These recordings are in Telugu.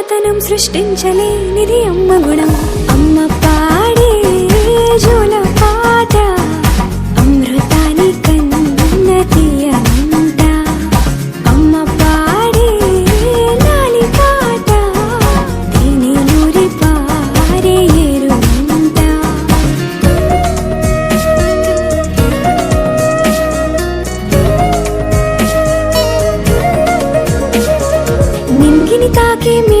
మమ్మతనం సృష్టించలేనిది అమ్మ గుణం. అమ్మ పాడే జోల పాట. అమృతాని కన్న తీయనంట అమ్మ పాడే లాలి పాట. దీని నూరి పారే ఎరుంట నింగిని తాకే మీ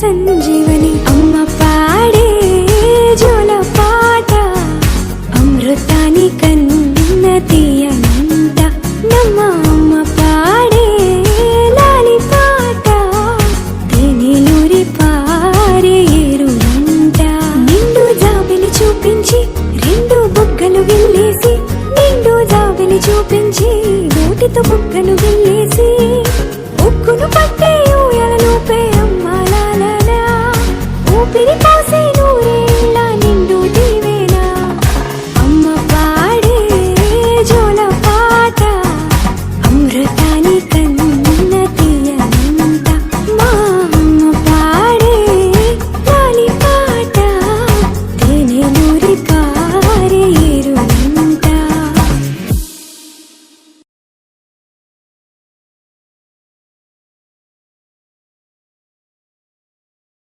సంజీవని అమ్మ Титаник